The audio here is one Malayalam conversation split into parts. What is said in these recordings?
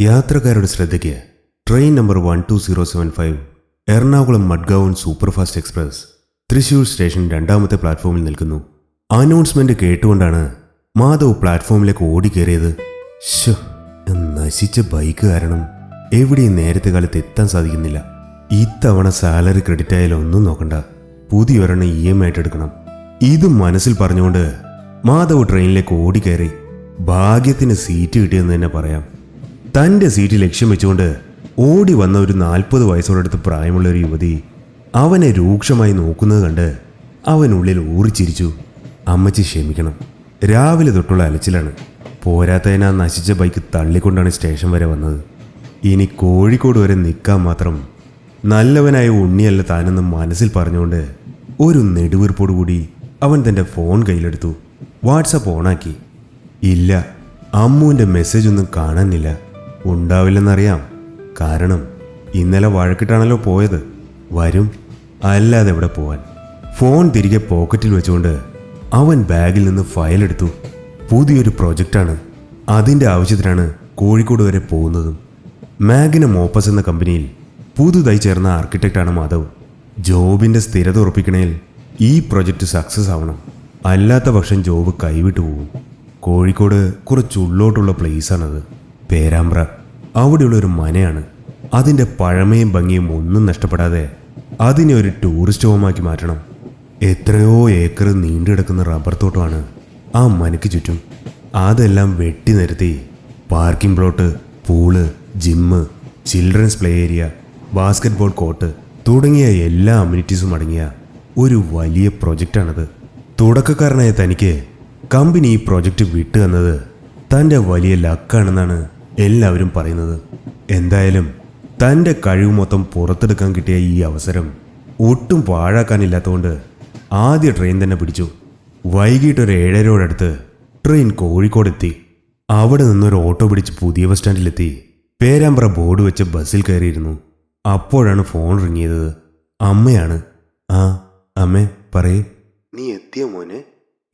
യാത്രക്കാരുടെ ശ്രദ്ധയ്ക്ക് train number one two zero seven five Ernakulam Madgaon superfast express Thrissur station രണ്ടാമത്തെ പ്ലാറ്റ്ഫോമിൽ നിൽക്കുന്നു. അനൗൺസ്മെന്റ് കേട്ടുകൊണ്ടാണ് മാധവ് പ്ലാറ്റ്ഫോമിലേക്ക് ഓടിക്കേറിയത്. ശോ നശിച്ച ബൈക്ക് കാരണം എവിടെയും നേരത്തെ കാലത്ത് എത്താൻ സാധിക്കുന്നില്ല. ഇത്തവണ സാലറി ക്രെഡിറ്റ് ആയാലും ഒന്നും നോക്കണ്ട. പുതിയൊരെണ്ണം ഇ എം ആയിട്ട് എടുക്കണം. ഇതും മനസ്സിൽ പറഞ്ഞുകൊണ്ട് മാധവ് ട്രെയിനിലേക്ക് ഓടിക്കയറി ഭാഗ്യത്തിന് സീറ്റ് കിട്ടിയെന്ന് തന്നെ പറയാം. തന്റെ സീറ്റ് ലക്ഷ്യം വെച്ചുകൊണ്ട് ഓടി വന്ന ഒരു നാൽപ്പത് വയസ്സോടടുത്ത് പ്രായമുള്ള ഒരു യുവതി അവനെ രൂക്ഷമായി നോക്കുന്നത് കണ്ട് അവനുള്ളിൽ ഊറിച്ചിരിച്ചു. അമ്മച്ചി ക്ഷമിക്കണം. രാവിലെ തൊട്ടുള്ള അലച്ചിലാണ്. പോരാത്തതിന് ആ നശിച്ച ബൈക്ക് തള്ളിക്കൊണ്ടാണ് സ്റ്റേഷൻ വരെ വന്നത്. ഇനി കോഴിക്കോട് വരെ നിൽക്കാൻ മാത്രം നല്ലവനായ ഉണ്ണിയല്ല താനെന്ന് മനസ്സിൽ പറഞ്ഞുകൊണ്ട് ഒരു നെടുവീർപ്പോടുകൂടി അവൻ തന്റെ ഫോൺ കയ്യിലെടുത്തു. വാട്സപ്പ് ഓണാക്കി. ഇല്ല അമ്മുവിന്റെ മെസ്സേജ് ഒന്നും കാണാനില്ല. ഉണ്ടാവില്ലെന്നറിയാം. കാരണം ഇന്നലെ വഴക്കിട്ടാണല്ലോ പോയത്. വരും അല്ലാതെ എവിടെ പോവാൻ? ഫോൺ തിരികെ പോക്കറ്റിൽ വെച്ചുകൊണ്ട് അവൻ ബാഗിൽ നിന്ന് ഫയൽ എടുത്തു. പുതിയൊരു പ്രൊജക്റ്റാണ്. അതിന്റെ ആവശ്യത്തിനാണ് കോഴിക്കോട് വരെ പോകുന്നതും. മാഗിന മോപ്പസ് എന്ന കമ്പനിയിൽ പുതുതായി ചേർന്ന ആർക്കിടെക്റ്റാണ് മാധവ്. ജോബിന്റെ സ്ഥിരത ഉറപ്പിക്കണേൽ ഈ പ്രൊജക്റ്റ് സക്സസ് ആവണം. അല്ലാത്ത പക്ഷം ജോബ് കൈവിട്ടു പോകും. കോഴിക്കോട് കുറച്ച് ഉള്ളോട്ടുള്ള പ്ലേസാണത്. പേരാമ്പ്ര. അവിടെയുള്ള ഒരു മനയാണ്. അതിന്റെ പഴമയും ഭംഗിയും ഒന്നും നഷ്ടപ്പെടാതെ അതിനെ ഒരു ടൂറിസ്റ്റ് ഹോമാക്കി മാറ്റണം. എത്രയോ ഏക്കർ നീണ്ടുകിടക്കുന്ന റബ്ബർ തോട്ടമാണ് ആ മനയ്ക്ക് ചുറ്റും. അതെല്ലാം വെട്ടി നിരത്തി parking plot pool gym children's play area basketball court തുടങ്ങിയ എല്ലാ അമ്യൂണിറ്റീസും അടങ്ങിയ ഒരു വലിയ പ്രൊജക്റ്റാണത് തുടക്കക്കാരനായ തനിക്ക് കമ്പനി ഈ പ്രൊജക്റ്റ് വിട്ടു തന്നത് തന്റെ വലിയ ലക്കാണെന്നാണ് എല്ലാവരും പറയുന്നത് എന്തായാലും തന്റെ കഴിവ് മൊത്തം പുറത്തെടുക്കാൻ കിട്ടിയ ഈ അവസരം ഒട്ടും പാഴാക്കാനില്ലാത്തതുകൊണ്ട് ആദ്യ ട്രെയിൻ തന്നെ പിടിച്ചു. വൈകിട്ട് ഒരു ഏഴരയോടടുത്ത് ട്രെയിൻ കോഴിക്കോടെത്തി. അവിടെ നിന്നൊരു ഓട്ടോ പിടിച്ച് പുതിയ ബസ് സ്റ്റാൻഡിലെത്തി പേരാമ്പ്ര ബോർഡ് വെച്ച് ബസ്സിൽ കയറിയിരുന്നു. അപ്പോഴാണ് ഫോൺ റിങ്ങിയത് അമ്മയാണ്. ആ അമ്മേ പറയേ. നീ എത്തിയ മോനെ?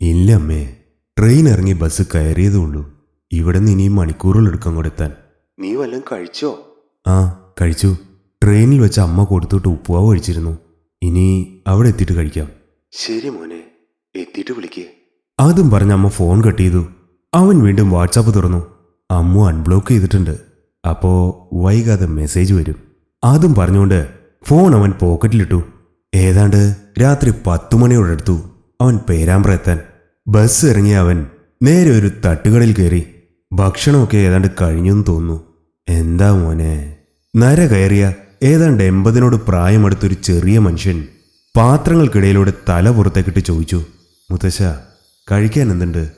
ഇല്ല അമ്മേ. ട്രെയിൻ ഇറങ്ങി ബസ് കയറിയതേ ഉള്ളൂ. ഇവിടെ നിന്ന് ഇനിയും മണിക്കൂറുകൾ എടുക്കാൻ അങ്ങോട്ട് എത്താൻ നീ വല്ലതും കഴിച്ചോ? ആ കഴിച്ചു. ട്രെയിനിൽ വെച്ച് അമ്മ കൊടുത്തോട്ട് ഉപ്പുവാവ് കഴിച്ചിരുന്നു. ഇനി അവിടെ എത്തിയിട്ട് കഴിക്കാം. ശരി മോനെ. എത്തിയിട്ട് വിളിക്കേ. അതും പറഞ്ഞ് അമ്മ ഫോൺ കട്ട് ചെയ്തു. അവൻ വീണ്ടും വാട്സാപ്പ് തുറന്നു. അമ്മു അൺബ്ലോക്ക് ചെയ്തിട്ടുണ്ട്. അപ്പോ വൈകാതെ മെസ്സേജ് വരും. അതും പറഞ്ഞുകൊണ്ട് ഫോൺ അവൻ പോക്കറ്റിലിട്ടു. ഏതാണ്ട് രാത്രി പത്തു മണിയോടടുത്തു അവൻ പേരാമ്പ്ര എത്താൻ. ബസ് ഇറങ്ങിയ അവൻ നേരെ ഒരു തട്ടുകടയിൽ കയറി. ഭക്ഷണമൊക്കെ ഏതാണ്ട് കഴിഞ്ഞെന്ന് തോന്നുന്നു. എന്താ മോനെ? നര കയറിയ ഏതാണ്ട് എൺപതിനോട് പ്രായമെടുത്തൊരു ചെറിയ മനുഷ്യൻ പാത്രങ്ങൾക്കിടയിലൂടെ തല പുറത്തേക്കിട്ട് ചോദിച്ചു മുത്തശ്ശ കഴിക്കാൻ എന്തുണ്ട്?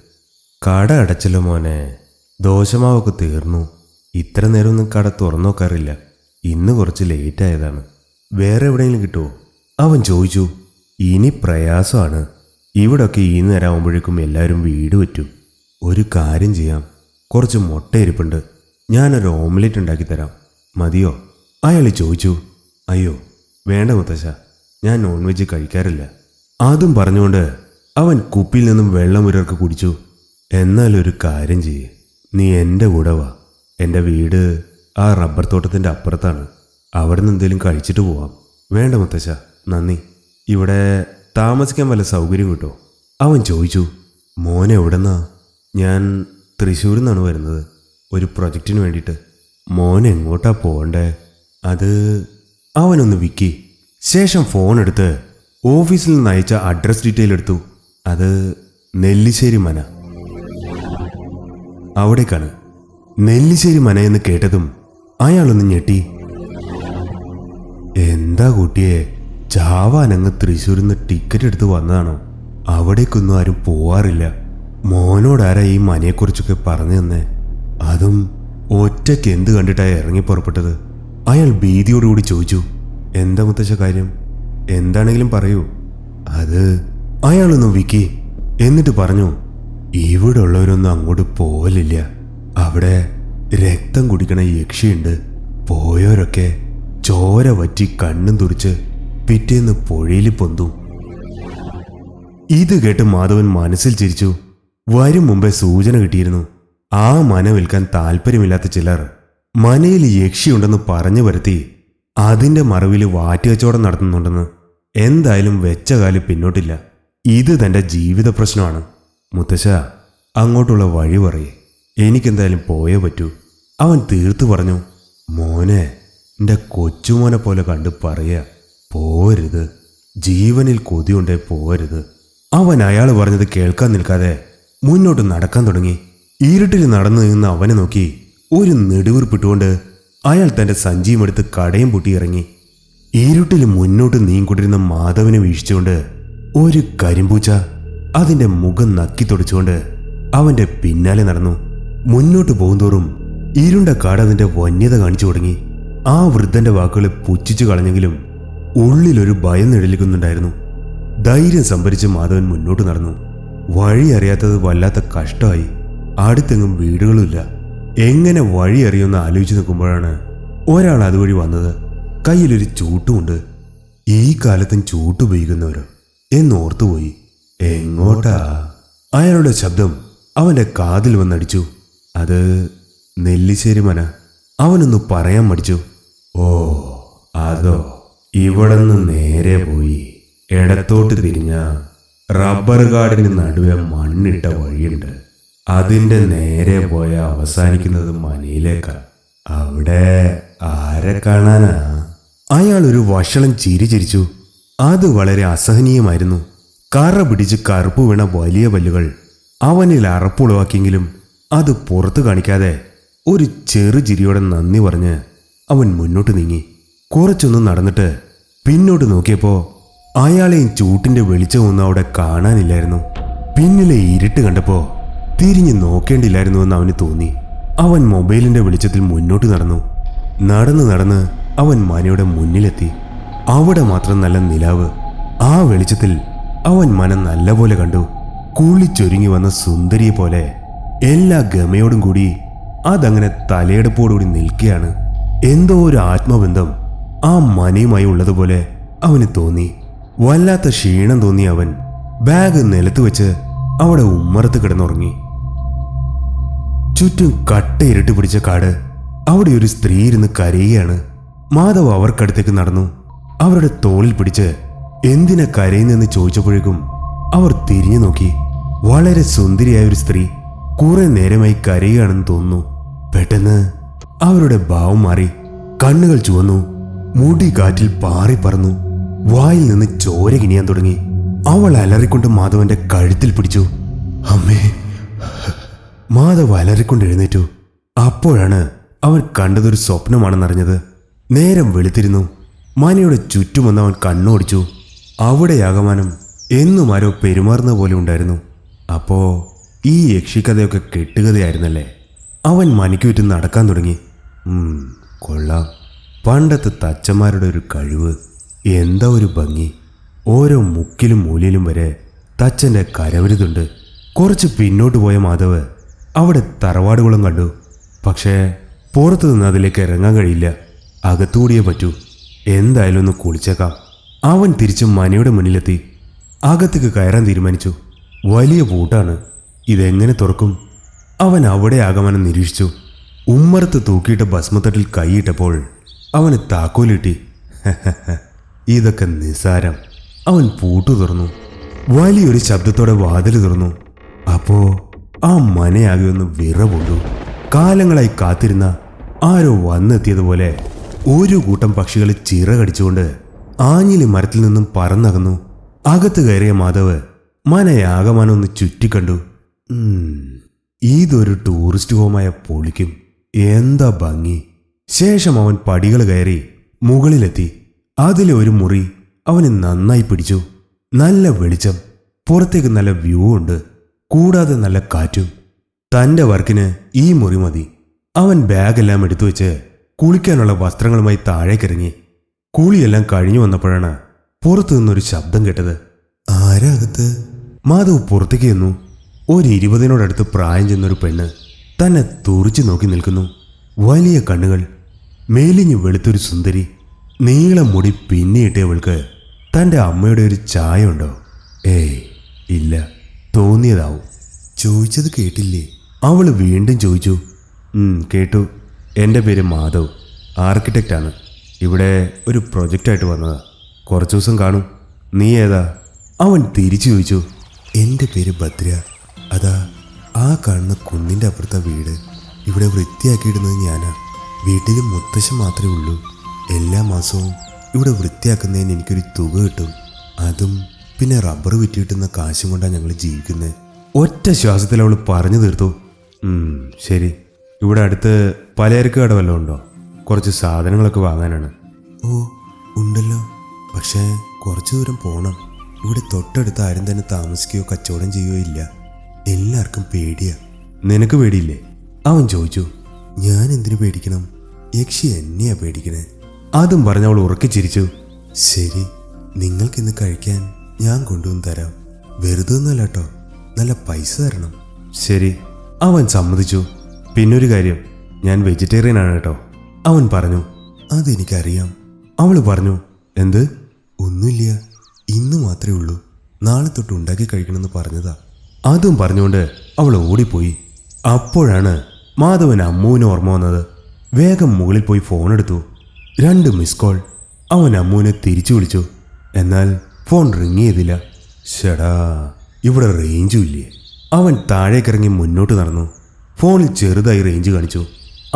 കട അടച്ചല്ലോ മോനെ. ദോശമാവൊക്കെ തീർന്നു. ഇത്ര നേരമൊന്നും കട തുറന്നു നോക്കാറില്ല. ഇന്ന് കുറച്ച് ലേറ്റായതാണ്. വേറെ എവിടെയെങ്കിലും കിട്ടുമോ അവൻ ചോദിച്ചു ഇനി പ്രയാസമാണ്. ഇവിടൊക്കെ ഈ നേരം ആവുമ്പോഴേക്കും എല്ലാവരും വീട് പറ്റും. ഒരു കാര്യം ചെയ്യാം. കുറച്ച് മുട്ട ഇരിപ്പുണ്ട്. ഞാനൊരു ഓംലെറ്റ് ഉണ്ടാക്കി തരാം. മതിയോ? അയാൾ ചോദിച്ചു. അയ്യോ വേണ്ട മുത്തശ്ശ. ഞാൻ നോൺ വെജ് കഴിക്കാറില്ല. അതും പറഞ്ഞുകൊണ്ട് അവൻ കുപ്പിയിൽ നിന്നും വെള്ളം ഒരിറക്ക് കുടിച്ചു. എന്നാലൊരു കാര്യം ചെയ്യേ. നീ എന്റെ കൂടെ വാ. എന്റെ വീട് ആ റബ്ബർ തോട്ടത്തിന്റെ അപ്പുറത്താണ്. അവിടെ നിന്ന് എന്തെങ്കിലും കഴിച്ചിട്ട് പോവാം. വേണ്ട മുത്തശ്ശ. നന്ദി. ഇവിടെ താമസിക്കാൻ വല്ല സൗകര്യം കിട്ടോ? അവൻ ചോദിച്ചു. മോനെ എവിടെന്നാ? ഞാൻ തൃശ്ശൂരിൽ നിന്നാണ് വരുന്നത്. ഒരു പ്രൊജക്റ്റിന് വേണ്ടിയിട്ട്. മോൻ എങ്ങോട്ടാ പോകണ്ടേ? അത് അവനൊന്ന് വിക്കി. ശേഷം ഫോൺ എടുത്ത് ഓഫീസിൽ നിന്ന് അയച്ച അഡ്രസ് ഡീറ്റെയിൽ എടുത്തു. അത് നെല്ലിശ്ശേരി മന. അവിടേക്കാണ്. നെല്ലിശ്ശേരി മന എന്ന് കേട്ടതും അയാളൊന്ന് ഞെട്ടി. എന്താ കുട്ടിയെ? ചാവാനങ്ങ് തൃശ്ശൂരിൽ നിന്ന് ടിക്കറ്റ് എടുത്ത് വന്നതാണോ? അവിടേക്കൊന്നും ആരും പോവാറില്ല. മോനോടാരാ ഈ മനയെക്കുറിച്ചൊക്കെ പറഞ്ഞു തന്നെ? അതും ഒറ്റയ്ക്ക് എന്ത് കണ്ടിട്ടാ ഇറങ്ങി പുറപ്പെട്ടത്? അയാൾ ഭീതിയോടുകൂടി ചോദിച്ചു എന്താ മുത്തശ്ശ കാര്യം? എന്താണെങ്കിലും പറയൂ. അത് അയാളൊന്നും വിക്കി എന്നിട്ട് പറഞ്ഞു ഇവിടെ ഉള്ളവരൊന്നും അങ്ങോട്ട് പോവലില്ല. അവിടെ രക്തം കുടിക്കണ യക്ഷിയുണ്ട്. പോയവരൊക്കെ ചോര വറ്റി കണ്ണും തുറിച്ച് പിറ്റേന്ന് പുഴയിൽ പൊന്തും. ഇത് കേട്ട് മാധവൻ മനസ്സിൽ ചിരിച്ചു വരും മുമ്പേ സൂചന കിട്ടിയിരുന്നു. ആ മന വിൽക്കാൻ താല്പര്യമില്ലാത്ത ചിലർ മനയിൽ യക്ഷിയുണ്ടെന്ന് പറഞ്ഞു വരുത്തി അതിന്റെ മറവിൽ വാറ്റുകച്ചവടം നടത്തുന്നുണ്ടെന്ന്. എന്തായാലും വെച്ച കാലി പിന്നോട്ടില്ല. ഇത് തന്റെ ജീവിത പ്രശ്നമാണ്. മുത്തശ്ശ അങ്ങോട്ടുള്ള വഴി പറയേ. എനിക്കെന്തായാലും പോയേ പറ്റൂ. അവൻ തീർത്തു പറഞ്ഞു മോനെ എന്റെ കൊച്ചുമോനെ പോലെ കണ്ട് പറയാ. പോരുത് ജീവനിൽ കൊതിയുണ്ടേ പോരുത് അവൻ അയാൾ പറഞ്ഞത് കേൾക്കാൻ നിൽക്കാതെ മുന്നോട്ട് നടക്കാൻ തുടങ്ങി. ഇരുട്ടിൽ നടന്നു നിന്ന് അവനെ നോക്കി ഒരു നെടുവീർപ്പിട്ടുകൊണ്ട് അയാൾ തന്റെ സഞ്ചിയുമെടുത്ത് കടയും പൂട്ടി ഇറങ്ങി. ഇരുട്ടിൽ മുന്നോട്ട് നീങ്ങിക്കൊണ്ടിരുന്ന മാധവനെ വീഴ്ചുകൊണ്ട് ഒരു കരിമ്പൂച്ച അതിന്റെ മുഖം നക്കി തുടച്ചുകൊണ്ട് അവന്റെ പിന്നാലെ നടന്നു. മുന്നോട്ട് പോകുന്തോറും ഇരുണ്ട കാട് അതിന്റെ വന്യത കാണിച്ചു തുടങ്ങി. ആ വൃദ്ധന്റെ വാക്കുകളെ പുച്ഛിച്ചു കളഞ്ഞെങ്കിലും ഉള്ളിലൊരു ഭയം നിഴലിക്കുന്നുണ്ടായിരുന്നു. ധൈര്യം സംഭരിച്ച് മാധവൻ മുന്നോട്ട് നടന്നു. വഴി അറിയാത്തത് വല്ലാത്ത കഷ്ടമായി. അടുത്തെങ്ങും വീടുകളില്ല. എങ്ങനെ വഴി അറിയുമെന്ന് ആലോചിച്ച് നിൽക്കുമ്പോഴാണ് ഒരാൾ അതുവഴി വന്നത്. കയ്യിലൊരു ചൂട്ടുമുണ്ട്. ഈ കാലത്തും ചൂട്ടുപയോഗിക്കുന്നവർ എന്നോർത്തുപോയി. എങ്ങോട്ടാ? അയാളുടെ ശബ്ദം അവന്റെ കാതിൽ വന്നടിച്ചു. അത് നെല്ലിശ്ശേരി മന. അവനൊന്ന് പറയാൻ മടിച്ചു. ഓ അതോ ഇവിടെ നിന്ന് നേരെ പോയി. ഇടത്തോട്ട് തിരിഞ്ഞ റബ്ബർ കാടിന് നടുവെ മണ്ണിട്ട വഴിയുണ്ട്. അതിന്റെ നേരെ പോയ അവസാനിക്കുന്നത് മനയിലേക്കാ. അവിടെ ആരെ കാണാനാ? അയാൾ ഒരു വഷളം ചിരി ചിരിച്ചു. അത് വളരെ അസഹനീയമായിരുന്നു. കറ പിടിച്ച് കറുപ്പ് വീണ വലിയ പല്ലുകൾ അവനിൽ അറപ്പുളവാക്കിയെങ്കിലും അത് പുറത്തു കാണിക്കാതെ ഒരു ചെറു ചിരിയോടെ നന്ദി പറഞ്ഞ് അവൻ മുന്നോട്ട് നീങ്ങി. കുറച്ചൊന്നും നടന്നിട്ട് പിന്നോട്ട് നോക്കിയപ്പോ അയാളെയും ചൂട്ടിന്റെ വെളിച്ചമൊന്നും അവിടെ കാണാനില്ലായിരുന്നു. പിന്നിലെ ഇരുട്ട് കണ്ടപ്പോ തിരിഞ്ഞു നോക്കേണ്ടില്ലായിരുന്നു എന്ന് അവന് തോന്നി. അവൻ മൊബൈലിന്റെ വെളിച്ചത്തിൽ മുന്നോട്ട് നടന്നു. നടന്ന് നടന്ന് അവൻ മനയുടെ മുന്നിലെത്തി. അവിടെ മാത്രം നല്ല നിലാവ്. ആ വെളിച്ചത്തിൽ അവൻ മനം നല്ലപോലെ കണ്ടു. കുളിച്ചൊരുങ്ങി വന്ന സുന്ദരിയെ പോലെ എല്ലാ ഗമയോടും കൂടി അതങ്ങനെ തലയെടുപ്പോടുകൂടി നിൽക്കുകയാണ്. എന്തോ ഒരു ആത്മബന്ധം ആ മനയുമായി ഉള്ളതുപോലെ അവന് തോന്നി. വല്ലാത്ത ക്ഷീണം തോന്നി അവൻ. ബാഗ് നിലത്ത് വെച്ച് അവിടെ ഉമ്മറത്ത് കിടന്നുറങ്ങി. ചുറ്റും കട്ട ഇരട്ട് പിടിച്ച കാട് അവിടെ ഒരു സ്ത്രീ ഇരുന്ന് കരയുകയാണ്. മാധവ് അവർക്കടുത്തേക്ക് നടന്നു. അവരുടെ തോളിൽ പിടിച്ച് എന്തിനാ കരയുന്നെന്ന് ചോദിച്ചപ്പോഴേക്കും അവർ തിരിഞ്ഞു നോക്കി. വളരെ സുന്ദരിയായ ഒരു സ്ത്രീ കുറെ നേരമായി കരയുകയാണെന്ന് തോന്നുന്നു. പെട്ടെന്ന് അവരുടെ ഭാവം മാറി. കണ്ണുകൾ ചുവന്നു. മുടി കാറ്റിൽ പാറി പറന്നു. വായിൽ നിന്ന് ചോര കിണിയാൻ തുടങ്ങി. അവൾ അലറിക്കൊണ്ട് മാധവന്റെ കഴുത്തിൽ പിടിച്ചു. അമ്മേ. മാധവ് അലറിക്കൊണ്ട് എഴുന്നേറ്റു. അപ്പോഴാണ് അവൻ കണ്ടതൊരു സ്വപ്നമാണെന്നറിഞ്ഞത്. നേരം വെളുത്തിരുന്നു. മനയുടെ ചുറ്റുമൊന്ന് അവൻ കണ്ണോടിച്ചു. അവിടെ ആകമാനം എന്നും ആരോ പെരുമാറുന്ന പോലെ ഉണ്ടായിരുന്നു. അപ്പോ ഈ യക്ഷിക്കഥയൊക്കെ കെട്ടുകഥയായിരുന്നല്ലേ? അവൻ മനയ്ക്ക് ചുറ്റും നടക്കാൻ തുടങ്ങി. കൊള്ളാം. പണ്ടത്തെ തച്ചന്മാരുടെ ഒരു കഴിവ്. എന്താ ഒരു ഭംഗി? ഓരോ മുക്കിലും മൂലയിലും വരെ തച്ചന്റെ കരവരുതുണ്ട്. കുറച്ച് പിന്നോട്ട് പോയ മാധവ് അവിടെ തറവാടുകളും കണ്ടു. പക്ഷേ പുറത്തു നിന്ന് അതിലേക്ക് ഇറങ്ങാൻ കഴിയില്ല. അകത്തുകൂടിയേ പറ്റൂ. എന്തായാലും ഒന്ന് കുളിച്ചേക്കാം. അവൻ തിരിച്ചും മനയുടെ മുന്നിലെത്തി. അകത്തേക്ക് കയറാൻ തീരുമാനിച്ചു. വലിയ പൂട്ടാണ്. ഇതെങ്ങനെ തുറക്കും? അവൻ അവിടെ ആകമാനം നിരീക്ഷിച്ചു. ഉമ്മറത്ത് തൂക്കിയിട്ട ഭസ്മത്തട്ടിൽ കൈയിട്ടപ്പോൾ അവന് താക്കോലിട്ടി. ഇതൊക്കെ നിസാരം. അവൻ പൂട്ടു തുറന്നു. വലിയൊരു ശബ്ദത്തോടെ വാതിൽ തുറന്നു. അപ്പോ ആ മനയാകെ ഒന്ന് വിറപൊണ്ടു കാലങ്ങളായി കാത്തിരുന്ന ആരോ വന്നെത്തിയതുപോലെ ഒരു കൂട്ടം പക്ഷികൾ ചിറകടിച്ചുകൊണ്ട് ആഞ്ഞിലി മരത്തിൽ നിന്നും പറന്നകന്നു. അകത്ത് കയറിയ മാധവ് മനയാകമാനം ഒന്ന് ചുറ്റിക്കണ്ടു. ഇതൊരു ടൂറിസ്റ്റ് ഹോമായ പൊളിക്കും. എന്താ ഭംഗി. ശേഷം അവൻ പടികൾ കയറി മുകളിലെത്തി. അതിലെ ഒരു മുറി അവന് നന്നായി പിടിച്ചു. നല്ല വെളിച്ചം പുറത്തേക്ക് നല്ല വ്യൂ ഉണ്ട് കൂടാതെ നല്ല കാറ്റും. തന്റെ വർക്കിന് ഈ മുറി മതി. അവൻ ബാഗെല്ലാം എടുത്തു വെച്ച് കുളിക്കാനുള്ള വസ്ത്രങ്ങളുമായി താഴേക്കിറങ്ങി. കുളിയെല്ലാം കഴിഞ്ഞു വന്നപ്പോഴാണ് പുറത്തു നിന്നൊരു ശബ്ദം കേട്ടത്. ആരാകത്ത് മാധവ് പുറത്തേക്ക് ചെന്നു. ഒരു ഇരുപതിനോടടുത്ത് പ്രായം ചെന്നൊരു പെണ്ണ് തന്നെ തുറിച്ചു നോക്കി നിൽക്കുന്നു. വലിയ കണ്ണുകൾ മേലിഞ്ഞു വെളുത്തൊരു സുന്ദരി. നീളം മുടി പിന്നിയിട്ടവൾക്ക് തന്റെ അമ്മയുടെ ഒരു ചായ ഉണ്ടോ ഏയ് ഇല്ല. തോന്നിയതാവും. ചോദിച്ചത് കേട്ടില്ലേ? അവൾ വീണ്ടും ചോദിച്ചു. കേട്ടു. എന്റെ പേര് മാധവ്. ആർക്കിടെക്റ്റാണ്. ഇവിടെ ഒരു പ്രൊജക്റ്റായിട്ട് വന്നതാ. കുറച്ച് ദിവസം കാണും. നീ ഏതാ? അവൻ തിരിച്ചു ചോദിച്ചു. എന്റെ പേര് ഭദ്ര. അതാ ആ കാണുന്ന കുന്നിന്റെ അപ്പുറത്തെ വീട്. ഇവിടെ വൃത്തിയാക്കിയിടുന്നത് ഞാനാ. വീട്ടിൽ മുത്തശ്ശൻ മാത്രമേ ഉള്ളൂ. എല്ലാ മാസവും ഇവിടെ വൃത്തിയാക്കുന്നതിന് എനിക്കൊരു തുക കിട്ടും. അതും പിന്നെ റബ്ബർ വിറ്റ് കിട്ടുന്ന കാശും കൊണ്ടാണ് ഞങ്ങൾ ജീവിക്കുന്നത് ഒറ്റ ശ്വാസത്തിൽ അവൾ പറഞ്ഞു തീർത്തു. "ഉം, ശരി. ഇവിടെ അടുത്ത് പലചരക്ക് കട വല്ലതും ഉണ്ടോ? കുറച്ച് സാധനങ്ങളൊക്കെ വാങ്ങാനാണ്. ഓ ഉണ്ടല്ലോ. പക്ഷേ കുറച്ച് ദൂരം പോകണം ഇവിടെ തൊട്ടടുത്ത് ആരും തന്നെ താമസിക്കുകയോ കച്ചവടം ചെയ്യുകയോ ഇല്ല. എല്ലാവർക്കും പേടിയാ. നിനക്ക് പേടിയില്ലേ? അവൻ ചോദിച്ചു. ഞാൻ എന്തിനു പേടിക്കണം? യക്ഷി എന്നെയാ പേടിക്കണേ. അതും പറഞ്ഞ് അവൾ ഉറക്കിച്ചിരിച്ചു ചിരിച്ചു. ശരി നിങ്ങൾക്കിന്ന് കഴിക്കാൻ ഞാൻ കൊണ്ടുവന്ന് തരാം. വെറുതെ ഒന്നുമല്ല കേട്ടോ നല്ല പൈസ തരണം. ശരി. അവൻ സമ്മതിച്ചു. പിന്നൊരു കാര്യം ഞാൻ വെജിറ്റേറിയൻ ആണ് കേട്ടോ അവൻ പറഞ്ഞു അതെനിക്കറിയാം. അവൾ പറഞ്ഞു എന്ത്? ഒന്നുമില്ല. ഇന്ന് മാത്രമേ ഉള്ളൂ. നാളെ തൊട്ട് ഉണ്ടാക്കി കഴിക്കണമെന്ന് പറഞ്ഞതാ. അതും പറഞ്ഞുകൊണ്ട് അവൾ ഓടിപ്പോയി. അപ്പോഴാണ് മാധവൻ അമ്മുവിന് ഓർമ്മ വന്നത്. വേഗം മുകളിൽ പോയി ഫോൺ എടുത്തു. രണ്ട് മിസ് കോൾ അവൻ അമ്മുവിനെ തിരിച്ചു വിളിച്ചു. എന്നാൽ ഫോൺ റിങ് ചെയ്തില്ല. ഷടാ ഇവിടെ റേഞ്ചും ഇല്ലേ? അവൻ താഴേക്കിറങ്ങി മുന്നോട്ട് നടന്നു. ഫോണിൽ ചെറുതായി റേഞ്ച് കാണിച്ചു.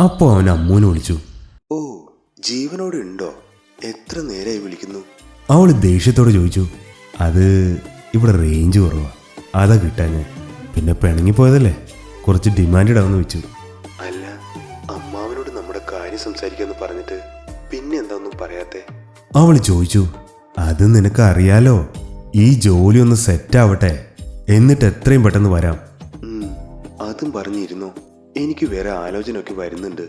അപ്പോൾ അവൻ അമ്മൂനെ വിളിച്ചു. ഓ ജീവനോട് ഉണ്ടോ? എത്ര നേരമായി വിളിക്കുന്നു? അവൾ ദേഷ്യത്തോടെ ചോദിച്ചു. അത് ഇവിടെ റേഞ്ച് കുറവാ. അതാ കിട്ടാൻ പിന്നെ പിണങ്ങിപ്പോയതല്ലേ കുറച്ച് ഡിമാൻഡ് ആവുന്ന വെച്ചു. അല്ല അമ്മാവനോട് നമ്മുടെ കാര്യം സംസാരിക്കാന്ന് പറഞ്ഞിട്ട് പിന്നെ എന്താ ഒന്നും പറയാത്തെ? അവൾ ചോദിച്ചു അത് നിനക്ക് അറിയാലോ ഈ ജോലി ഒന്ന് സെറ്റ് ആവട്ടെ എന്നിട്ട് എത്രയും പെട്ടെന്ന് വരാം. അതും പറഞ്ഞിരുന്നു. എനിക്ക് വേറെ ആലോചന ഒക്കെ വരുന്നുണ്ട്.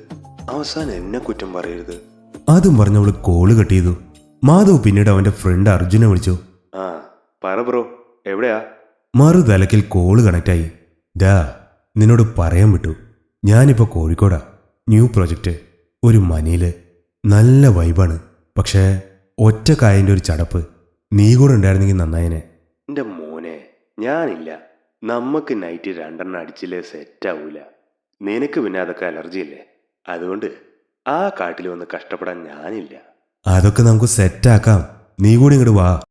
അവസാനം എന്നെ കുറ്റം പറയരുത്. അതും പറഞ്ഞവൾ കോൾ കട്ട് ചെയ്തു. മാധവ് പിന്നീട് അവന്റെ ഫ്രണ്ട് അർജുനെ വിളിച്ചു. ആ പറ ബ്രോ എവിടെയാ? മറുതലക്കിൽ കോൾ കണക്റ്റായി ഡാ നിന്നോട് പറയാൻ വിട്ടു. ഞാനിപ്പോ കോഴിക്കോടാ. New project. ഒരു മനയിൽ നല്ല വൈബാണ്. പക്ഷേ ഒറ്റ കായന്റെ ഒരു ചടപ്പ്. നീ കൂടെ ഉണ്ടായിരുന്നെങ്കിൽ നന്നായനെ. എന്റെ മോനെ ഞാനില്ല. നമുക്ക് നൈറ്റ് രണ്ടെണ്ണം അടിച്ചില്ലേ സെറ്റാവൂല നിനക്ക് പിന്നെ അതൊക്കെ അലർജി അല്ലേ? അതുകൊണ്ട് ആ കാട്ടിൽ വന്ന് കഷ്ടപ്പെടാൻ ഞാനില്ല. അതൊക്കെ നമുക്ക് സെറ്റാക്കാം നീ കൂടി ഇങ്ങോട്ട് വാ.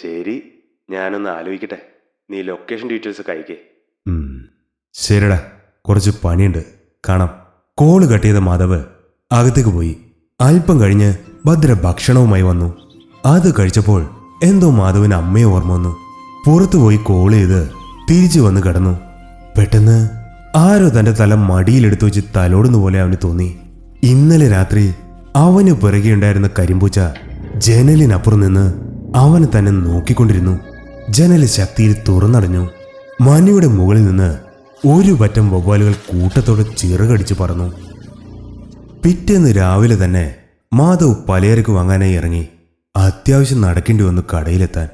ശരി. ഞാനൊന്ന് ആലോചിക്കട്ടെ. നീ ലൊക്കേഷൻ ഡീറ്റെയിൽസ് ഒക്കെ അയക്കേ. ശരിടാ കുറച്ച് പണിയുണ്ട്. കാണാം. കോൾ കട്ട് ചെയ്ത മാധവ്. അകത്തേക്ക് പോയി. അല്പം കഴിഞ്ഞ് ഭദ്ര ഭക്ഷണവുമായി വന്നു. അത് കഴിച്ചപ്പോൾ എന്തോ മാധവന് അമ്മയെ ഓർമ്മ വന്നു. പുറത്തു പോയി കോൾ ചെയ്ത് തിരിച്ചു വന്ന് കിടന്നു. പെട്ടെന്ന് ആരോ തന്റെ തല മടിയിലെടുത്തു വെച്ച് തലോടുന്ന പോലെ അവന് തോന്നി. ഇന്നലെ രാത്രി അവന് പിറകെ ഉണ്ടായിരുന്ന കരിമ്പൂച്ച ജനലിനപ്പുറം നിന്ന് അവനെ തന്നെ നോക്കിക്കൊണ്ടിരുന്നു. ജനൽ ശക്തിയിൽ തുറന്നടഞ്ഞു. മനിയുടെ മുകളിൽ നിന്ന് ഒരു പറ്റം വവ്വാലുകൾ കൂട്ടത്തോടെ ചിറകടിച്ച് പറന്നു. പിറ്റേന്ന് രാവിലെ തന്നെ മാധവ് പലചരക്ക് വാങ്ങാനായി ഇറങ്ങി. അത്യാവശ്യം നടക്കേണ്ടി വന്നു കടയിലെത്താൻ.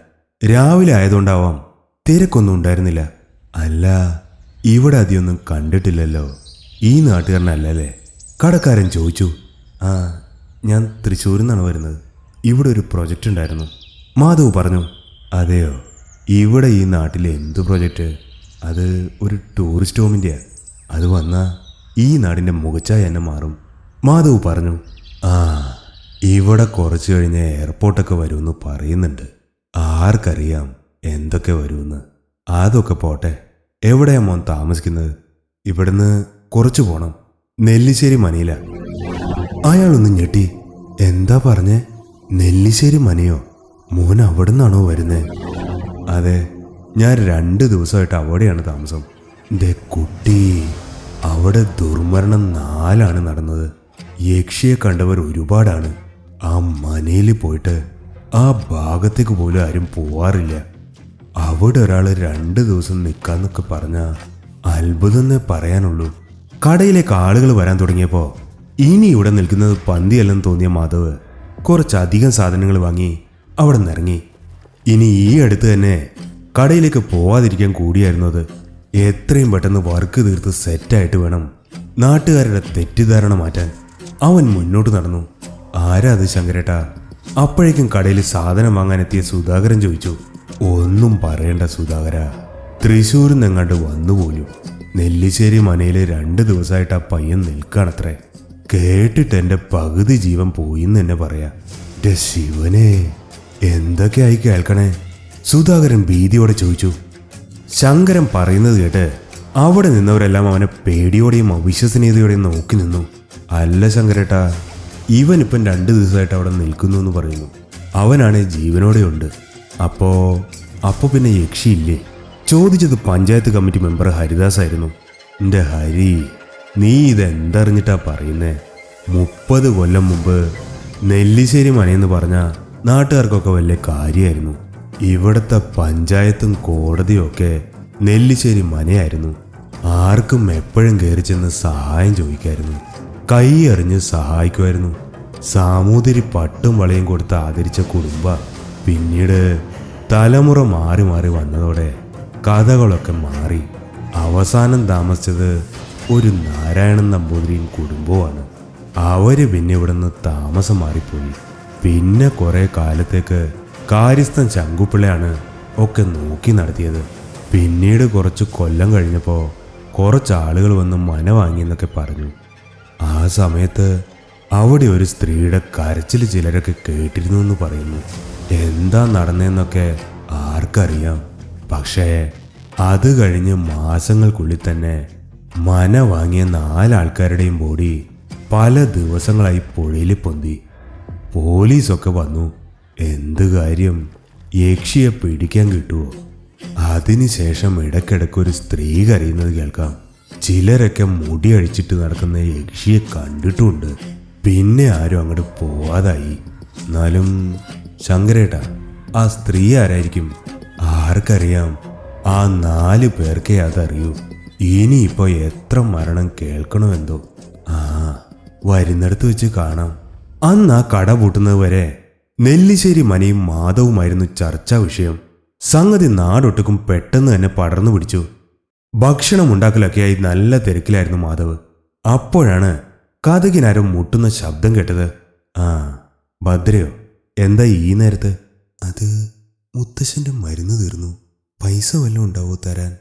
രാവിലെ ആയതുകൊണ്ടാവാം തിരക്കൊന്നും ഉണ്ടായിരുന്നില്ല. അല്ല ഇവിടെ അധികമൊന്നും കണ്ടിട്ടില്ലല്ലോ. ഈ നാട്ടുകാരനല്ലേ കടക്കാരൻ ചോദിച്ചു. ആ ഞാൻ തൃശ്ശൂരിൽ നിന്നാണ് വരുന്നത്. ഇവിടെ ഒരു പ്രൊജക്റ്റ് ഉണ്ടായിരുന്നു. മാധവ് പറഞ്ഞു അതെയോ? ഇവിടെ ഈ നാട്ടിലെ എന്ത് പ്രൊജക്റ്റ്? അത് ഒരു ടൂറിസ്റ്റ് ഹോമിന്റെയാണ് അത് വന്നാൽ ഈ നാടിന്റെ മുഖച്ചായ തന്നെ മാറും. മാധവ് പറഞ്ഞു ആ ഇവിടെ കുറച്ചു കഴിഞ്ഞ് എയർപോർട്ടൊക്കെ വരുമെന്ന് പറയുന്നുണ്ട്. ആർക്കറിയാം എന്തൊക്കെ വരുമെന്ന്. അതൊക്കെ പോട്ടെ. എവിടെയാ മോൻ താമസിക്കുന്നത്? ഇവിടുന്ന് കുറച്ചു പോണം. നെല്ലിശ്ശേരി മനയില അയാളൊന്ന് ഞെട്ടി. എന്താ പറഞ്ഞേ? നെല്ലിശ്ശേരി മനയോ? മോൻ അവിടെ നിന്നാണോ വരുന്നേ? അതെ ഞാൻ രണ്ട് ദിവസമായിട്ട് അവിടെയാണ് താമസം. ദേ കുട്ടി അവിടെ ദുർമരണം നാലാണ് നടന്നത്. യക്ഷിയെ കണ്ടവർ ഒരുപാടാണ്. ആ മനയിൽ പോയിട്ട് ആ ഭാഗത്തേക്ക് പോലും ആരും പോവാറില്ല. അവിടെ ഒരാൾ രണ്ട് ദിവസം നിൽക്കാന്നൊക്കെ പറഞ്ഞ അത്ഭുതമെന്നേ പറയാനുള്ളൂ. കടയിലേക്ക് ആളുകൾ വരാൻ തുടങ്ങിയപ്പോൾ ഇനി ഇവിടെ നിൽക്കുന്നത് പന്തിയല്ലെന്ന് തോന്നിയ മാധവ് കുറച്ചധികം സാധനങ്ങൾ വാങ്ങി അവിടെ നിന്നിറങ്ങി. ഇനി ഈ അടുത്ത് തന്നെ കടയിലേക്ക് പോവാതിരിക്കാൻ കൂടിയായിരുന്നു അത് എത്രയും പെട്ടെന്ന് വർക്ക് തീർത്ത് സെറ്റായിട്ട് വേണം. നാട്ടുകാരുടെ തെറ്റിദ്ധാരണ മാറ്റാൻ. അവൻ മുന്നോട്ട് നടന്നു. ആരാ അത് ശങ്കരേട്ടാ? അപ്പോഴേക്കും കടയിൽ സാധനം വാങ്ങാനെത്തിയ സുധാകരൻ ചോദിച്ചു. ഒന്നും പറയണ്ട സുധാകര. തൃശ്ശൂരിൽ നിന്നങ്ങാണ്ട് വന്നു പോലും. നെല്ലിശ്ശേരി മനയിൽ രണ്ട് ദിവസമായിട്ട് ആ പയ്യൻ നിൽക്കാണത്രേ. കേട്ടിട്ട് എന്റെ പകുതി ജീവൻ പോയി എന്ന് തന്നെ പറയാ. ശിവനെ എന്തൊക്കെയായി കേൾക്കണേ? സുധാകരൻ ഭീതിയോടെ ചോദിച്ചു. ശങ്കരൻ പറയുന്നത് കേട്ട് അവിടെ നിന്നവരെല്ലാം അവനെ പേടിയോടെയും അവിശ്വസനീയതയോടെയും നോക്കി നിന്നു. അല്ല ശങ്കരേട്ടാ ഇവൻ ഇപ്പം രണ്ട് ദിവസമായിട്ട് അവിടെ നിൽക്കുന്നു എന്ന് പറയുന്നു. അവനാണ് ജീവനോടെ ഉണ്ട്. അപ്പോ പിന്നെ യക്ഷിയില്ലേ? ചോദിച്ചത് പഞ്ചായത്ത് കമ്മിറ്റി മെമ്പർ ഹരിദാസ് ആയിരുന്നു എന്റെ ഹരി നീ ഇതെന്തറിഞ്ഞിട്ടാ പറയുന്നേ? മുപ്പത് കൊല്ലം മുമ്പ് നെല്ലിശ്ശേരി മനയെന്ന് പറഞ്ഞ നാട്ടുകാർക്കൊക്കെ വലിയ കാര്യമായിരുന്നു. ഇവിടുത്തെ പഞ്ചായത്തും കോടതിയും ഒക്കെ നെല്ലിശ്ശേരി മനയായിരുന്നു ആർക്കും എപ്പോഴും കയറി ചെന്ന് സഹായം ചോദിക്കായിരുന്നു. കൈ എറിഞ്ഞ് സഹായിക്കുമായിരുന്നു. സാമൂതിരി പട്ടും വളയും കൊടുത്ത് ആദരിച്ച കുടുംബ പിന്നീട് തലമുറ മാറി മാറി വന്നതോടെ കഥകളൊക്കെ മാറി. അവസാനം താമസിച്ചത് ഒരു നാരായണൻ നമ്പൂതിരിയും കുടുംബവുമാണ്. അവർ പിന്നെ ഇവിടുന്ന് താമസം മാറിപ്പോയി. പിന്നെ കുറേ കാലത്തേക്ക് കാര്യസ്ഥൻ ശങ്കുപ്പിള്ളയാണ് ഒക്കെ നോക്കി നടത്തിയത്. പിന്നീട് കുറച്ച് കൊല്ലം കഴിഞ്ഞപ്പോൾ കുറച്ച് ആളുകൾ വന്ന് മന വാങ്ങിയെന്നൊക്കെ പറഞ്ഞു. ആ സമയത്ത് അവിടെ ഒരു സ്ത്രീയുടെ കരച്ചിൽ ചിലരൊക്കെ കേട്ടിരുന്നു എന്ന് പറയുന്നു. എന്താ നടന്നതെന്നൊക്കെ ആർക്കറിയാം. പക്ഷേ അത് കഴിഞ്ഞ് മാസങ്ങൾക്കുള്ളിൽ തന്നെ മന വാങ്ങിയ നാലാൾക്കാരുടെയും ബോഡി പല ദിവസങ്ങളായി പുഴയിൽ പൊന്തി. പോലീസൊക്കെ വന്നു. എന്ത് കാര്യം? യക്ഷിയെ പിടിക്കാൻ കിട്ടുമോ അതിനുശേഷം ഇടയ്ക്കിടയ്ക്ക് ഒരു സ്ത്രീ കരയുന്നത് കേൾക്കാം. ചിലരൊക്കെ മുടി അഴിച്ചിട്ട് നടക്കുന്ന യക്ഷിയെ കണ്ടിട്ടുണ്ട്. പിന്നെ ആരും അങ്ങോട്ട് പോവാതായി. എന്നാലും ശങ്കരേട്ട ആ സ്ത്രീ ആരായിരിക്കും? ആർക്കറിയാം. ആ നാല് പേർക്കേ അതറിയൂ. ഇനിയിപ്പോ എത്ര മരണം കേൾക്കണമെന്തോ ആ വരുന്നിടത്ത് വെച്ച് കാണാം. അന്ന് ആ കട പൂട്ടുന്നത് വരെ നെല്ലിശ്ശേരി മനയും മാധവുമായിരുന്നു ചർച്ചാ വിഷയം. സംഗതി നാടൊട്ടുക്കും പെട്ടെന്ന് തന്നെ പടർന്നു പിടിച്ചു. ഭക്ഷണം ഉണ്ടാക്കലൊക്കെയായി നല്ല തിരക്കിലായിരുന്നു മാധവ്. അപ്പോഴാണ് കഥകിനാരും മുട്ടുന്ന ശബ്ദം കേട്ടത്. ആ ഭദ്രയോ എന്താ ഈ നേരത്ത്? അത് മുത്തശ്ശന്റെ മരുന്ന് തീർന്നു. പൈസ വല്ലതും ഉണ്ടാവോ തരാൻ?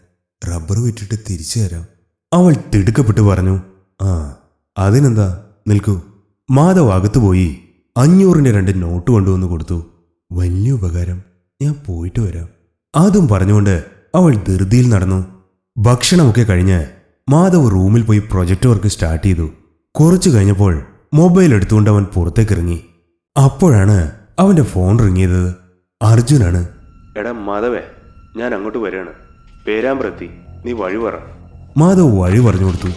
റബ്ബർ വിറ്റിട്ട് തിരിച്ചു തരാം. അവൾ തിടുക്കപ്പെട്ട് പറഞ്ഞു ആ അതിനെന്താ നിൽക്കൂ. മാധവ് അകത്തു പോയി അഞ്ഞൂറിന്റെ രണ്ട് നോട്ട് കൊണ്ടുവന്ന് കൊടുത്തു. വലിയ ഉപകാരം ഞാൻ പോയിട്ട് വരാം. അതും പറഞ്ഞുകൊണ്ട് അവൾ ധൃതിയിൽ നടന്നു. ഭക്ഷണമൊക്കെ കഴിഞ്ഞ് മാധവ് റൂമിൽ പോയി പ്രൊജക്ട് വർക്ക് സ്റ്റാർട്ട് ചെയ്തു. കുറച്ചു കഴിഞ്ഞപ്പോൾ മൊബൈൽ എടുത്തുകൊണ്ട് അവൻ പുറത്തേക്ക് ഇറങ്ങി അപ്പോഴാണ് അവന്റെ ഫോൺ റിങ്ങിയത് അർജുനാണ്. എടാ മാധവേ ഞാൻ അങ്ങോട്ട് വരികയാണ്. പേരാമ്പ്രത്തി നീ വഴി പറ. മാധവ് വഴി പറഞ്ഞു കൊടുത്തു.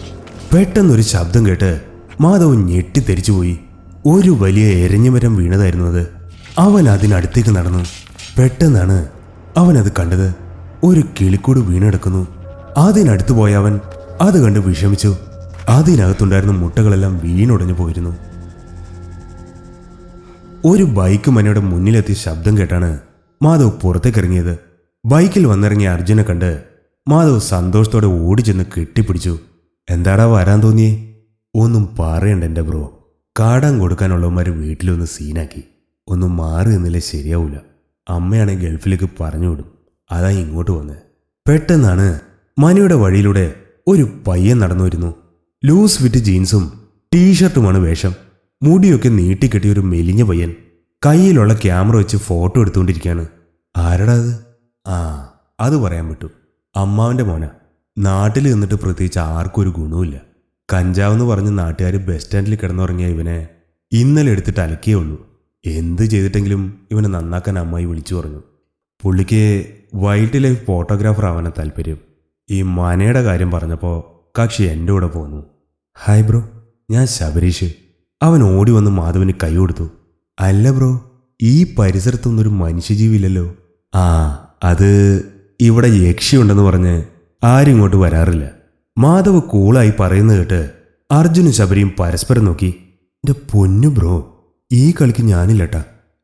പെട്ടെന്നൊരു ശബ്ദം കേട്ട് മാധവ് ഞെട്ടിത്തെരിച്ചുപോയി ഒരു വലിയ എരഞ്ഞുമരം വീണതായിരുന്നു അത്. അവൻ അതിനടുത്തേക്ക് നടന്നു. പെട്ടെന്നാണ് അവനത് കണ്ടത്. ഒരു കിളിക്കൂട് വീണെടുക്കുന്നു അതിനടുത്ത് പോയ അവൻ അത് കണ്ട് വിഷമിച്ചു. ആദ്യനകത്തുണ്ടായിരുന്ന മുട്ടകളെല്ലാം വീണുടഞ്ഞു പോയിരുന്നു. ഒരു ബൈക്ക് മനയുടെ മുന്നിലെത്തിയ ശബ്ദം കേട്ടാണ് മാധവ് പുറത്തേക്ക് ഇറങ്ങിയത് ബൈക്കിൽ വന്നിറങ്ങിയ അർജുനെ കണ്ട് മാധവ് സന്തോഷത്തോടെ ഓടിച്ചെന്ന് കെട്ടിപ്പിടിച്ചു. എന്താടാ വരാൻ തോന്നിയേ? ഒന്നും പറയണ്ട എന്റെ ബ്രോ. കാടാൻ കൊടുക്കാനുള്ളവന്മാർ വീട്ടിലൊന്ന് സീനാക്കി. ഒന്നും മാറി നിന്നില്ലേ ശരിയാവൂല. അമ്മയാണെങ്കിൽ ഗൾഫിലേക്ക് പറഞ്ഞു വിടും. അതാ ഇങ്ങോട്ട് വന്നത് പെട്ടെന്നാണ് മനിയുടെ വഴിയിലൂടെ ഒരു പയ്യൻ നടന്നു വരുന്നു ലൂസ് ഫിറ്റ് ജീൻസും ടീഷർട്ടുമാണ് വേഷം. മുടിയൊക്കെ നീട്ടിക്കെട്ടിയ ഒരു മെലിഞ്ഞ പയ്യൻ കയ്യിലുള്ള ക്യാമറ വെച്ച് ഫോട്ടോ എടുത്തുകൊണ്ടിരിക്കുകയാണ്. ആരടാ അത്? ആ അത് പറയാൻ പറ്റും അമ്മാവന്റെ മോന. നാട്ടിൽ നിന്നിട്ട് പ്രത്യേകിച്ച് ആർക്കും ഒരു ഗുണവുമില്ല. കഞ്ചാവെന്ന് പറഞ്ഞ് നാട്ടുകാർ ബസ് സ്റ്റാൻഡിൽ കിടന്നുറങ്ങിയ ഇവനെ ഇന്നലെ എടുത്തിട്ട് അലക്കിയേ ഉള്ളൂ. എന്ത് ചെയ്തിട്ടെങ്കിലും ഇവനെ നന്നാക്കാൻ അമ്മായി വിളിച്ചു പറഞ്ഞു. പുള്ളിക്ക് വൈൽഡ് ലൈഫ് ഫോട്ടോഗ്രാഫർ ആവാനാണ് താല്പര്യം. ഈ മനയുടെ കാര്യം പറഞ്ഞപ്പോൾ കക്ഷി എന്റെ കൂടെ പോന്നു. ഹായ് ബ്രോ ഞാൻ ശബരീഷ്. അവൻ ഓടി വന്ന് മാധവന് കൈ കൊടുത്തു. അല്ല ബ്രോ ഈ പരിസരത്തൊന്നൊരു മനുഷ്യജീവില്ലല്ലോ ആ അത് ഇവിടെ യക്ഷിയുണ്ടെന്ന് പറഞ്ഞ് ആരും ഇങ്ങോട്ട് വരാറില്ല. മാധവ് കൂളായി പറയുന്നത് കേട്ട് അർജുനും ശബരിയും പരസ്പരം നോക്കി. എന്റെ പൊന്നു ബ്രോ ഈ കളിക്ക് ഞാനില്ലട്ടാ.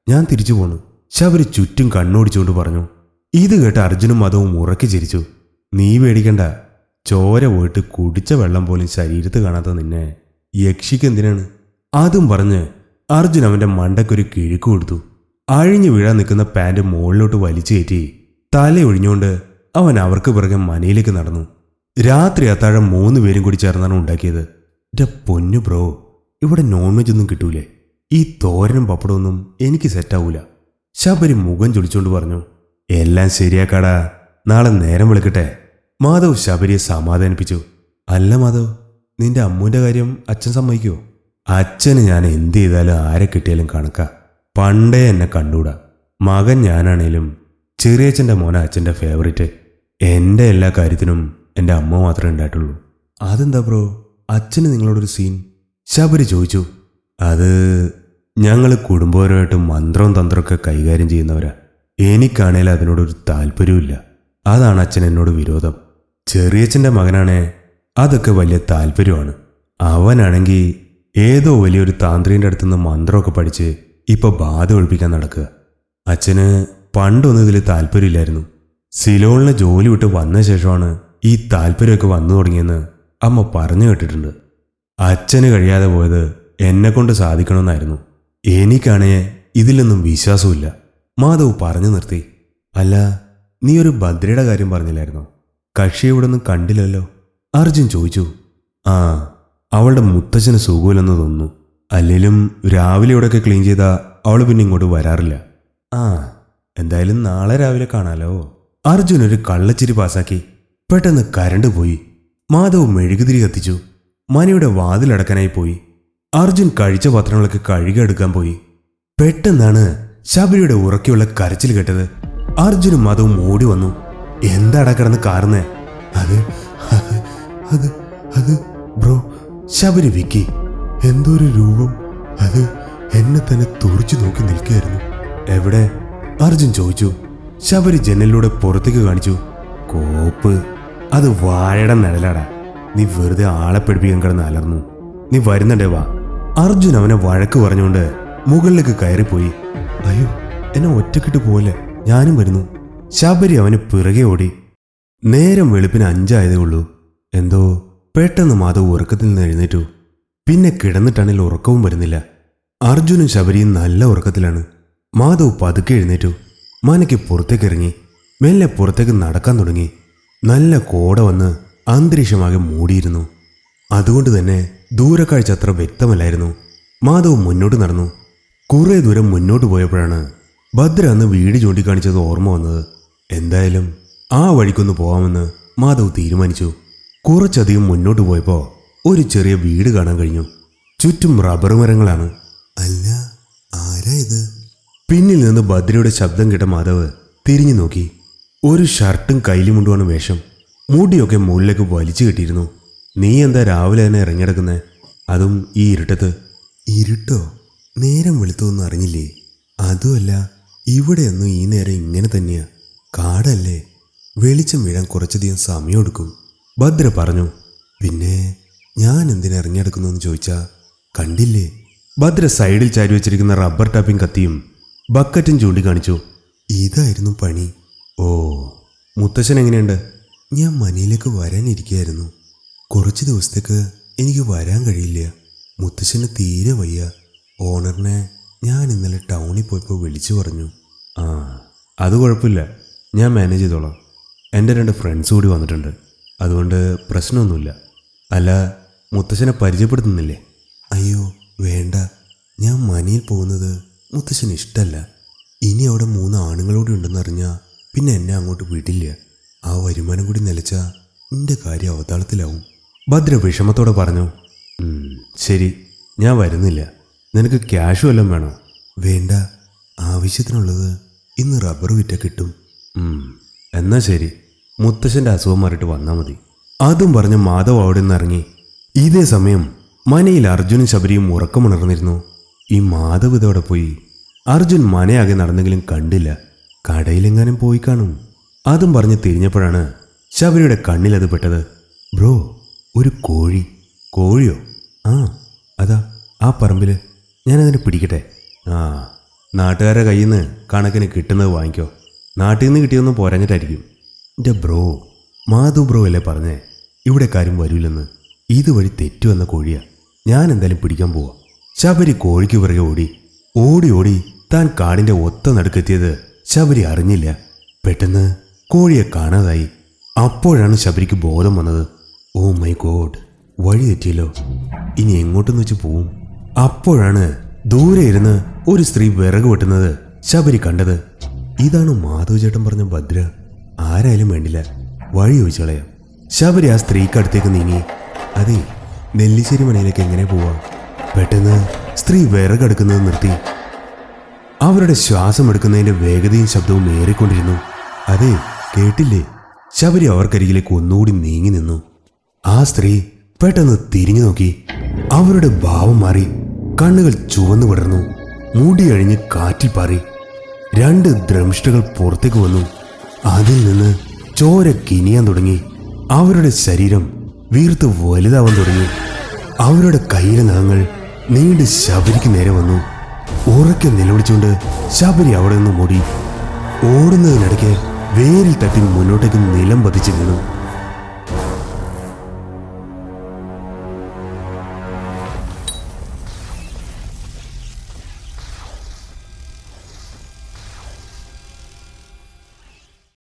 ഞാൻ തിരിച്ചു പോണു ശബരി ചുറ്റും കണ്ണോടിച്ചുകൊണ്ട് പറഞ്ഞു. ഇത് കേട്ട് അർജുനും മാധവും ഉറക്കി ചിരിച്ചു. നീ പേടിക്കണ്ട. ചോര പോയിട്ട് കുടിച്ച വെള്ളം പോലും ശരീരത്ത് കാണാത്ത നിന്നെ യക്ഷിക്ക് എന്തിനാണ്? അതും പറഞ്ഞ് അർജുൻ അവന്റെ മണ്ടയ്ക്കൊരു കിഴുക്ക് കൊടുത്തു. അഴിഞ്ഞു വീഴാൻ നിൽക്കുന്ന പാന്റ് മുകളിലോട്ട് വലിച്ചു കയറ്റി തല ഒഴിഞ്ഞുകൊണ്ട് അവൻ അവർക്ക് പിറകെ മനയിലേക്ക് നടന്നു. രാത്രി അത്താഴം മൂന്ന് പേരും കൂടി ചേർന്നാണ് ഉണ്ടാക്കിയത്. എന്റെ പൊന്നു ബ്രോ ഇവിടെ നോൺ വെജ് ഒന്നും കിട്ടൂലേ? ഈ തോരനും പപ്പടമൊന്നും എനിക്ക് സെറ്റാവൂല ശബരി മുഖം ചൊളിച്ചുകൊണ്ട് പറഞ്ഞു എല്ലാം ശരിയാക്കാടാ. നാളെ നേരം വിളിക്കട്ടെ. മാധവ് ശബരിയെ സമാധാനിപ്പിച്ചു. അല്ല മാധവ് നിന്റെ അമ്മൂന്റെ കാര്യം അച്ഛൻ സമ്മതിക്കുമോ അച്ഛന് ഞാൻ എന്ത് ചെയ്താലും ആരെ കിട്ടിയാലും കണക്ക. പണ്ടേ എന്നെ കണ്ടൂടാ മകൻ ഞാനാണേലും ചെറിയച്ഛന്റെ മോന അച്ഛന്റെ ഫേവറേറ്റ് എന്റെ എല്ലാ കാര്യത്തിനും എന്റെ അമ്മ മാത്രമേ ഉണ്ടായിട്ടുള്ളൂ. അതെന്താ ബ്രോ അച്ഛന് നിങ്ങളോടൊരു സീൻ ശബരി ചോദിച്ചു. അത് ഞങ്ങൾ കുടുംബപരമായിട്ട് മന്ത്രവും തന്ത്രമൊക്കെ കൈകാര്യം ചെയ്യുന്നവരാ. എനിക്കാണേൽ അതിനോടൊരു താല്പര്യമില്ല അതാണ് അച്ഛൻ എന്നോട് വിരോധം. ചെറിയച്ഛന്റെ മകനാണ്. അതൊക്കെ വലിയ താല്പര്യമാണ്. അവനാണെങ്കിൽ ഏതോ വലിയൊരു താന്ത്രിന്റെ അടുത്തുനിന്ന് മന്ത്രമൊക്കെ പഠിച്ച് ഇപ്പൊ ബാധ ഒഴിപ്പിക്കാൻ നടക്കുക. അച്ഛന് പണ്ടൊന്നും ഇതിൽ താല്പര്യമില്ലായിരുന്നു. സിലോണിലെ ജോലി വിട്ട് വന്ന ശേഷമാണ് ഈ താല്പര്യമൊക്കെ വന്നു തുടങ്ങിയെന്ന് അമ്മ പറഞ്ഞു കേട്ടിട്ടുണ്ട്. അച്ഛന് കഴിയാതെ പോയത് എന്നെ കൊണ്ട് സാധിക്കണമെന്നായിരുന്നു. എനിക്കാണേ ഇതിലൊന്നും വിശ്വാസമില്ല മാധവ് പറഞ്ഞു നിർത്തി. അല്ല നീ ഒരു ഭദ്രയുടെ കാര്യം പറഞ്ഞില്ലായിരുന്നോ? കക്ഷി ഇവിടെ കണ്ടില്ലല്ലോ. അർജുൻ ചോദിച്ചു ആ അവളുടെ മുത്തച്ഛന് സുഖമില്ലെന്ന് തോന്നുന്നു. അല്ലെങ്കിലും രാവിലെ ഇവിടെയൊക്കെ ക്ലീൻ ചെയ്താ അവൾ പിന്നെ ഇങ്ങോട്ട് വരാറില്ല. ആ എന്തായാലും നാളെ രാവിലെ കാണാലോ. അർജുൻ ഒരു കള്ളച്ചിരി പാസാക്കി. പെട്ടെന്ന് കരണ്ട് പോയി. മാധവ് മെഴുകുതിരി കത്തിച്ചു. മനയുടെ വാതിലടക്കാനായി പോയി. അർജുൻ കഴിച്ച പാത്രങ്ങളൊക്കെ കഴുകിയെടുക്കാൻ പോയി. പെട്ടെന്നാണ് ശബരിയുടെ ഉറക്കിയുള്ള കരച്ചിൽ കേട്ടത്. അർജുനും മാധവും ഓടി വന്നു. എന്താടാ കിടന്ന് കാറുന്നേ? അത് അത് അത് ബ്രോ ശബരി വിക്കി. എന്തോ ഒരു രൂപം. അത് എന്നെ തന്നെ തുറച്ചു നോക്കി നിൽക്കുകയായിരുന്നു. എവിടെ? അർജുൻ ചോദിച്ചു. ശബരി ജനലിലൂടെ പുറത്തേക്ക് കാണിച്ചു. കോപ്പ്. അത് വാഴയുടെ നിഴലാടാ. നീ വെറുതെ ആളെ പഠിപ്പിക്കാൻ കിടന്ന് അലർന്നു. നീ വരുന്നുണ്ടേ വാ. അർജുൻ അവനെ വഴക്ക് പറഞ്ഞുകൊണ്ട് മുകളിലേക്ക് കയറിപ്പോയി. അയ്യോ എന്നെ ഒറ്റക്കിട്ട് പോലെ. ഞാനും വരുന്നു. ശബരി അവന് പിറകെ ഓടി. നേരം വെളുപ്പിന് അഞ്ചായതേ ഉള്ളൂ. എന്തോ പെട്ടെന്ന് മാധവ് ഉറക്കത്തിൽ നിന്ന് എഴുന്നേറ്റു. പിന്നെ കിടന്നിട്ടാണെങ്കിൽ ഉറക്കവും വരുന്നില്ല. അർജുനും ശബരിയും നല്ല ഉറക്കത്തിലാണ്. മാധവ് പതുക്കെ എഴുന്നേറ്റു. മനയ്ക്ക് പുറത്തേക്ക് ഇറങ്ങി. മെല്ലെ പുറത്തേക്ക് നടക്കാൻ തുടങ്ങി. നല്ല കോട വന്ന് അന്തരീക്ഷമാകെ മൂടിയിരുന്നു. അതുകൊണ്ട് തന്നെ ദൂരക്കാഴ്ച അത്ര വ്യക്തമല്ലായിരുന്നു. മാധവ് മുന്നോട്ട് നടന്നു. കുറേ ദൂരം മുന്നോട്ട് പോയപ്പോഴാണ് ഭദ്ര അന്ന് വീട് ചൂണ്ടിക്കാണിച്ചത് ഓർമ്മ വന്നത്. എന്തായാലും ആ വഴിക്കൊന്ന് പോവാമെന്ന് മാധവ് തീരുമാനിച്ചു. കുറച്ചധികം മുന്നോട്ട് പോയപ്പോൾ ഒരു ചെറിയ വീട് കാണാൻ കഴിഞ്ഞു. ചുറ്റും റബ്ബർ മരങ്ങളാണ്. അല്ല ആരാ ഇത്? പിന്നിൽ നിന്ന് ഭദ്രയുടെ ശബ്ദം കേട്ട മാധവ് തിരിഞ്ഞു നോക്കി. ഒരു ഷർട്ടും കയ്യിലുമുണ്ടുമാണ് വേഷം. മുടിയൊക്കെ മുകളിലേക്ക് വലിച്ചു കെട്ടിയിരുന്നു. നീ എന്താ രാവിലെ തന്നെ ഇറങ്ങിടക്കുന്നേ അതും ഈ ഇരുട്ടത്ത്. ഇരുട്ടോ? നേരം വെളുത്തൊന്നും അറിഞ്ഞില്ലേ? അതുമല്ല ഇവിടെയൊന്നും ഈ നേരം ഇങ്ങനെ തന്നെയാ. കാടല്ലേ? വെളിച്ചം വീഴാൻ കുറച്ചധികം സമയമെടുക്കും. ഭദ്ര പറഞ്ഞു പിന്നെ ഞാൻ എന്തിനാ ഇറങ്ങിയെടുക്കുന്നു ചോദിച്ചാ കണ്ടില്ലേ? ഭദ്ര സൈഡിൽ ചാരി വെച്ചിരിക്കുന്ന റബ്ബർ ടാപ്പിംഗ് കത്തിയും ബക്കറ്റും ചൂണ്ടിക്കാണിച്ചു. ഇതായിരുന്നു പണി. ഓ മുത്തശ്ശൻ എങ്ങനെയുണ്ട്? ഞാൻ മനയിലേക്ക് വരാനിരിക്കുകയായിരുന്നു. കുറച്ച് ദിവസത്തേക്ക് എനിക്ക് വരാൻ കഴിയില്ല. മുത്തശ്ശന് തീരെ വയ്യ. ഓണറിനെ ഞാൻ ഇന്നലെ ടൗണിൽ പോയപ്പോൾ വിളിച്ചു പറഞ്ഞു. ആ അത് കുഴപ്പമില്ല. ഞാൻ മാനേജ് ചെയ്തോളാം. എന്റെ രണ്ട് ഫ്രണ്ട്സ് കൂടി വന്നിട്ടുണ്ട്. അതുകൊണ്ട് പ്രശ്നമൊന്നുമില്ല. അല്ല മുത്തശ്ശനെ പരിചയപ്പെടുത്തുന്നില്ലേ? അയ്യോ വേണ്ട. ഞാൻ മനിയിൽ പോകുന്നത് മുത്തശ്ശന് ഇഷ്ടമല്ല ഇനി അവിടെ മൂന്ന് ആണുങ്ങളോട് ഉണ്ടെന്നറിഞ്ഞാൽ പിന്നെ എന്നെ അങ്ങോട്ട് വിടില്ല. ആ വരുമാനം കൂടി നിലച്ചാൽ എന്റെ കാര്യം അവതാളത്തിലാവും. ഭദ്ര വിഷമത്തോടെ പറഞ്ഞു ശരി ഞാൻ വരുന്നില്ല. നിനക്ക് ക്യാഷ് വല്ലതും വേണോ? വേണ്ട. ആവശ്യത്തിനുള്ളത് ഇന്ന് റബ്ബർ വിറ്റ കിട്ടും. എന്നാ ശരി. മുത്തശ്ശന്റെ അസുഖം മാറിയിട്ട് വന്നാൽ മതി. അതും പറഞ്ഞ് മാധവ് അവിടെ നിന്ന് ഇറങ്ങി. ഇതേ സമയം മനയിൽ അർജുനും ശബരിയും ഉറക്കമുണർന്നിരുന്നു. ഈ മാധവ് ഇതോടെ പോയി? അർജുൻ മനയാകെ നടന്നെങ്കിലും കണ്ടില്ല. കടയിലെങ്ങാനും പോയി കാണും. അതും പറഞ്ഞ് തിരിഞ്ഞപ്പോഴാണ് ശബരിയുടെ കണ്ണിലത് പെട്ടത്. ബ്രോ ഒരു കോഴി. കോഴിയോ? ആ അതാ ആ പറമ്പിൽ ഞാനതിനെ പിടിക്കട്ടെ? ആ നാട്ടുകാരുടെ കയ്യിൽ നിന്ന് കണക്കിന് കിട്ടുന്നത് വാങ്ങിക്കോ. നാട്ടിൽ നിന്ന് കിട്ടിയൊന്നും പോരാഞ്ഞിട്ടായിരിക്കും. എന്റെ ബ്രോ മാധു ബ്രോ അല്ലേ പറഞ്ഞേ? ഇവിടെ കാര്യം വരൂലെന്ന്. ഇതുവഴി തെറ്റു വന്ന കോഴിയാ. ഞാൻ എന്തായാലും പിടിക്കാൻ പോവാ. ശബരി കോഴിക്ക് പിറകെ ഓടി. ഓടി ഓടി താൻ കാടിന്റെ ഒത്ത നടുക്കെത്തിയത് ശബരി അറിഞ്ഞില്ല. പെട്ടെന്ന് കോഴിയെ കാണാതായി. അപ്പോഴാണ് ശബരിക്ക് ബോധം വന്നത്. ഓ മൈ ഗോഡ് വഴി തെറ്റിയല്ലോ. ഇനി എങ്ങോട്ടെന്ന് വെച്ച് പോവും? അപ്പോഴാണ് ദൂരെ ഇരുന്ന് ഒരു സ്ത്രീ വിറക് വെട്ടുന്നത് ശബരി കണ്ടത്. ഇതാണ് മാധവ് ചേട്ടൻ പറഞ്ഞ ഭദ്ര. ആരായാലും വേണ്ടില്ല. വഴി ചോദിച്ചു കളയാം. ശബരി ആ സ്ത്രീക്ക് അടുത്തേക്ക് നീങ്ങി അതെ നെല്ലിശ്ശേരി മനയിലേക്ക് എങ്ങനെ പോവാം? പെട്ടെന്ന് സ്ത്രീ വിറകെടുക്കുന്നത് നിർത്തി. അവരുടെ ശ്വാസം എടുക്കുന്നതിന്റെ വേഗതയും ശബ്ദവും ഏറിക്കൊണ്ടിരുന്നു. അതെ കേട്ടില്ലേ? ശബരി അവർക്കരികിലേക്ക് ഒന്നുകൂടി നീങ്ങി നിന്നു. ആ സ്ത്രീ പെട്ടെന്ന് തിരിഞ്ഞു നോക്കി. അവരുടെ ഭാവം മാറി. കണ്ണുകൾ ചുവന്നു പടർന്നു മൂടിയഴിഞ്ഞ് കാറ്റിൽ പാറി. രണ്ട് ദ്രംഷ്ടകൾ പുറത്തേക്ക് വന്നു. അതിൽ നിന്ന് ചോര കിനിയാൻ തുടങ്ങി. അവരുടെ ശരീരം വീർത്ത് വലുതാവാൻ തുടങ്ങി. അവരുടെ കയ്യിലെ നഖങ്ങൾ നീണ്ട് ശബരിക്ക് നേരെ വന്നു. ഉറക്കെ നിലവിളിച്ചുകൊണ്ട് ശബരി അവിടെ നിന്ന് മൂടി. ഓടുന്നതിനിടയ്ക്ക് വേരിൽ തട്ടി മുന്നോട്ടേക്ക് നിലം പതിച്ചു വീണു.